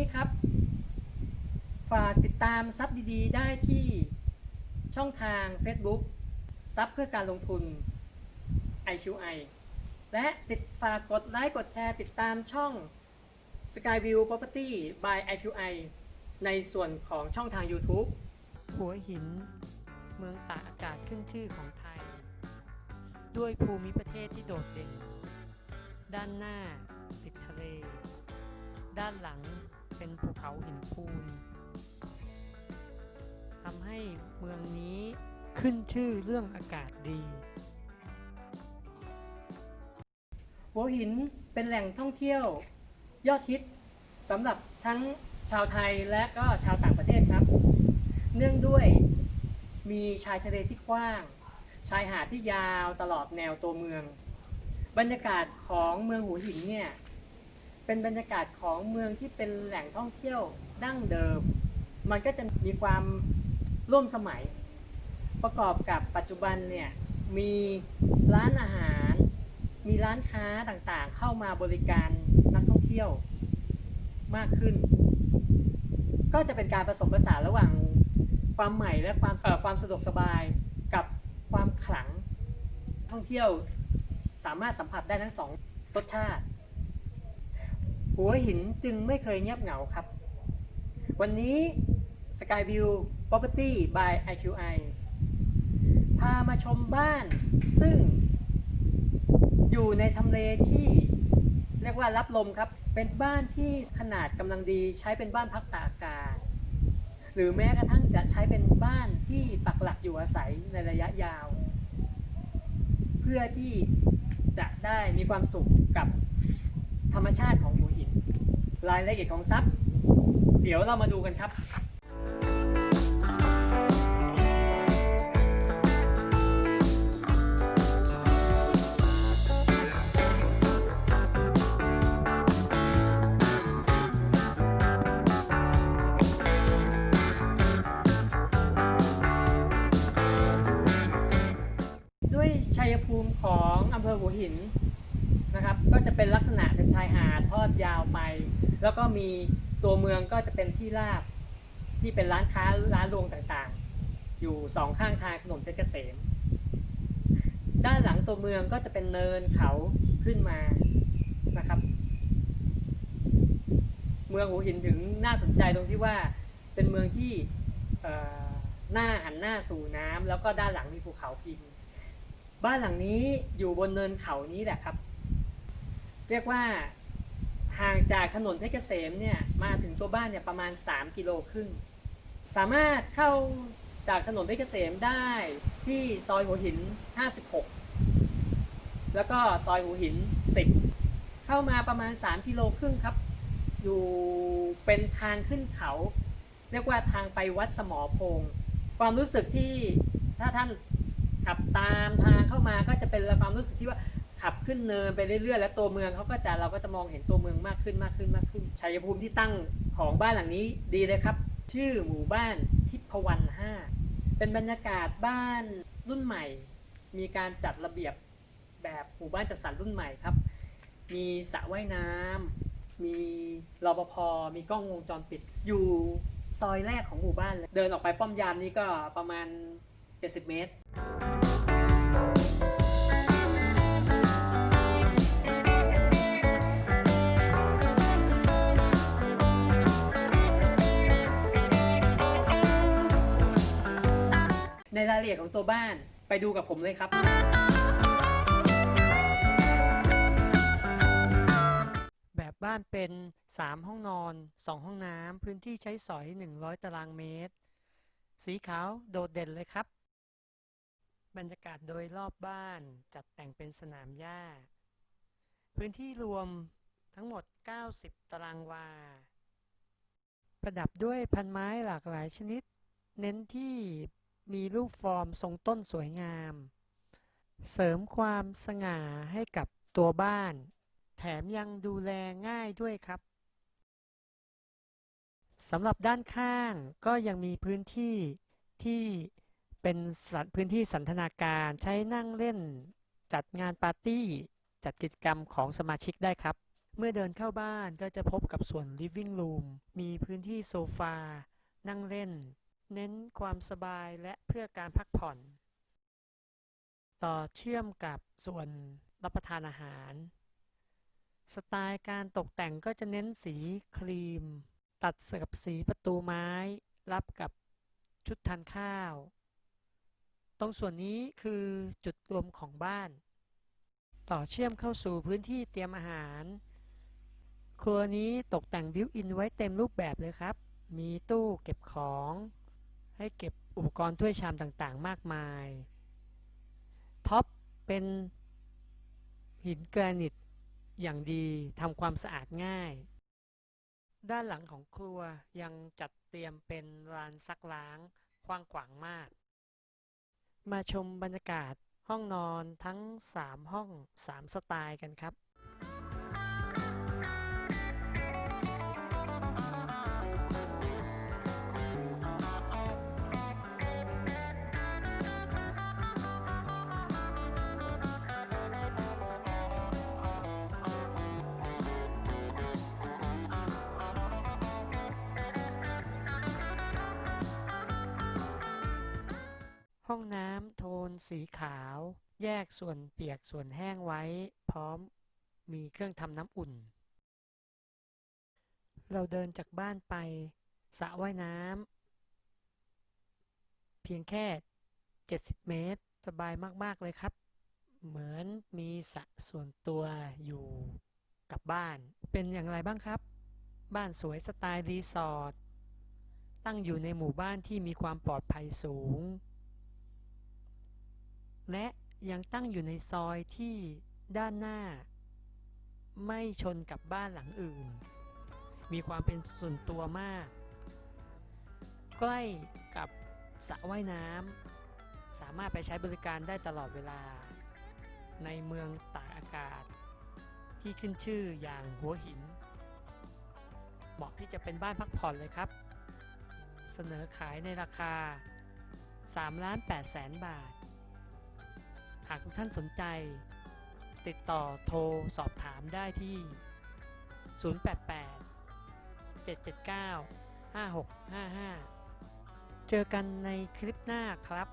นี้ครับ ฝากติดตามซับดีๆ ได้ที่ช่องทาง Facebook ซับเพื่อการลงทุน IQI และติดฝากกดไลค์กดแชร์ติดตามช่อง Skyview Property by IQI ในส่วนของช่องทาง YouTube หัวหิน เมืองตากอากาศขึ้นชื่อของไทย ด้วยภูมิประเทศที่โดดเด่น ด้านหน้าติดทะเล ด้านหลัง เป็นภูเขาหินปูนทำให้เมืองนี้ขึ้นชื่อเรื่องอากาศดี หัวหินเป็นแหล่งท่องเที่ยวยอดฮิตสำหรับทั้งชาวไทยและก็ชาวต่างประเทศครับ เนื่องด้วยมีชายทะเลที่กว้าง ชายหาดที่ยาวตลอดแนวตัวเมือง บรรยากาศของเมืองหัวหินเนี่ย เป็นบรรยากาศของเมืองที่เป็นแหล่งท่องเที่ยวดั้งเดิม มันก็จะมีความร่วมสมัย ประกอบกับปัจจุบันเนี่ยมีร้านอาหาร มีร้านค้าต่างๆ เข้ามาบริการนักท่องเที่ยวมากขึ้น ก็จะเป็นการผสมผสานระหว่างความใหม่และความเอ่อความสะดวกสบายกับความขลังท่องเที่ยวสามารถสัมผัสได้ทั้งสองรสชาติ หัวหินจึงไม่เคยเงียบเหงาครับ วันนี้ Skyview Property by IQI พามาชมบ้านซึ่ง อยู่ในทำเลที่เรียกว่ารับลมครับ เป็นบ้านที่ขนาดกำลังดีใช้เป็นบ้านพักตากอากาศ หรือแม้กระทั่งจะใช้เป็นบ้านที่ปักหลักอยู่อาศัยในระยะยาว เพื่อที่จะได้มีความสุขกับธรรมชาติของ รายละเอียดของทรัพย์ เดี๋ยวเรามาดูกันครับด้วยชัยภูมิของอำเภอหัวหินนะครับ ก็จะเป็นลักษณะเป็นชายหาดทอดยาวไป แล้วก็มีตัวเมืองก็จะเป็นที่ราบที่เป็นร้านค้าร้านรวงต่างๆ อยู่สองข้างทางถนนเพชรเกษม ด้านหลังตัวเมืองก็จะเป็นเนินเขาขึ้นมานะครับ เมืองหัวหินถึงน่าสนใจตรงที่ว่าเป็นเมืองที่หน้าหันหน้าสู่น้ำแล้วก็ด้านหลังมีภูเขาพิงบ้านหลังนี้อยู่บนเนินเขานี้แหละครับ เรียกว่า ห่างจากถนนเพชรเกษมเนี่ยมาถึงตัวบ้านเนี่ยประมาณ 3 กิโลครึ่ง สามารถเข้าจากถนนเพชรเกษมได้ที่ซอยหัวหิน 56 แล้วก็ซอยหัวหิน 10 เข้ามาประมาณ 3 กิโลครึ่งครับ อยู่เป็นทางขึ้นเขา เรียกว่าทางไปวัดสมอพง ความรู้สึกที่ถ้าท่านขับตามทางเข้ามาก็จะเป็นความรู้สึกที่ว่า ขับขึ้นเนินไปเรื่อยๆแล้วตัวเมืองเขาก็จะเราก็จะมองเห็นตัวเมืองมากขึ้นมากขึ้นมากขึ้นชัยภูมิที่ตั้งของบ้านหลังนี้ดีเลยครับ ชื่อหมู่บ้านทิพวรรณห้าเป็นบรรยากาศบ้านรุ่นใหม่ มีการจัดระเบียบแบบหมู่บ้านจัดสรรรุ่นใหม่ครับ มีสระว่ายน้ำมีรปภมีกล้องวงจรปิด อยู่ซอยแรกของหมู่บ้านเลย เดินออกไปป้อมยามนี้ก็ประมาณ 70 เมตร รายละเอียดของตัวบ้านไปดูกับผมเลยครับ แบบบ้านเป็น 3 ห้องนอน 2 ห้องน้ำพื้นที่ใช้สอย 100 ตารางเมตร สีขาวโดดเด่นเลยครับ บรรยากาศโดยรอบบ้านจัดแต่งเป็นสนามหญ้า พื้นที่รวมทั้งหมด 90 ตารางวา ประดับด้วยพันไม้หลากหลายชนิด เน้นที่ มีรูปฟอร์มทรงต้นสวยงาม เสริมความสง่าให้กับตัวบ้าน แถมยังดูแลง่ายด้วยครับสำหรับด้านข้างก็ยังมีพื้นที่ที่เป็นสัพื้นที่สันทนาการใช้นั่งเล่น จัดงานปาร์ตี้ จัดกิจกรรมของสมาชิกได้ครับ เมื่อเดินเข้าบ้านก็จะพบกับส่วน living room มีพื้นที่โซฟา นั่งเล่น เน้นความสบายและเพื่อการพักผ่อน ต่อเชื่อมกับส่วนรับประทานอาหาร สไตล์การตกแต่งก็จะเน้นสีครีม ตัดกับสีประตูไม้ รับกับชุดทานข้าว ตรงส่วนนี้คือจุดรวมของบ้าน ต่อเชื่อมเข้าสู่พื้นที่เตรียมอาหาร ครัวนี้ตกแต่งบิวอินไว้เต็มรูปแบบเลยครับ มีตู้เก็บของ ให้เก็บอุปกรณ์ถ้วยชามต่างๆ มากมาย ท็อปเป็นหินแกรนิตอย่างดีทำความสะอาดง่าย ด้านหลังของครัวยังจัดเตรียมเป็นลานซักล้างกว้างขวางมาก มาชมบรรยากาศห้องนอนทั้ง 3 ห้อง 3 สไตล์กันครับ ห้องน้ำโทนสีขาว แยกส่วนเปียกส่วนแห้งไว้ พร้อมมีเครื่องทำน้ำอุ่น เราเดินจากบ้านไปสระว่ายน้ำเพียงแค่ 70 เมตร สบายมาก ๆ เลยครับ เหมือนมีสระส่วนตัวอยู่กับบ้าน เป็นอย่างไรบ้างครับ บ้านสวยสไตล์รีสอร์ทตั้งอยู่ในหมู่บ้านที่มีความปลอดภัยสูง และยังตั้งอยู่ในซอยที่ด้านหน้า ไม่ชนกับบ้านหลังอื่น มีความเป็นส่วนตัวมาก ใกล้กับสระว่ายน้ำสามารถไปใช้บริการได้ตลอดเวลา ในเมืองตากอากาศ ที่ขึ้นชื่ออย่างหัวหิน เหมาะที่จะเป็นบ้านพักผ่อนเลยครับ เสนอขายในราคา3ล้าน8แสนบาทากทุกท่านสนใจ ติดต่อโทรสอบถามได้ที่ 088 779 5655 เจอกันในคลิปหน้าครับ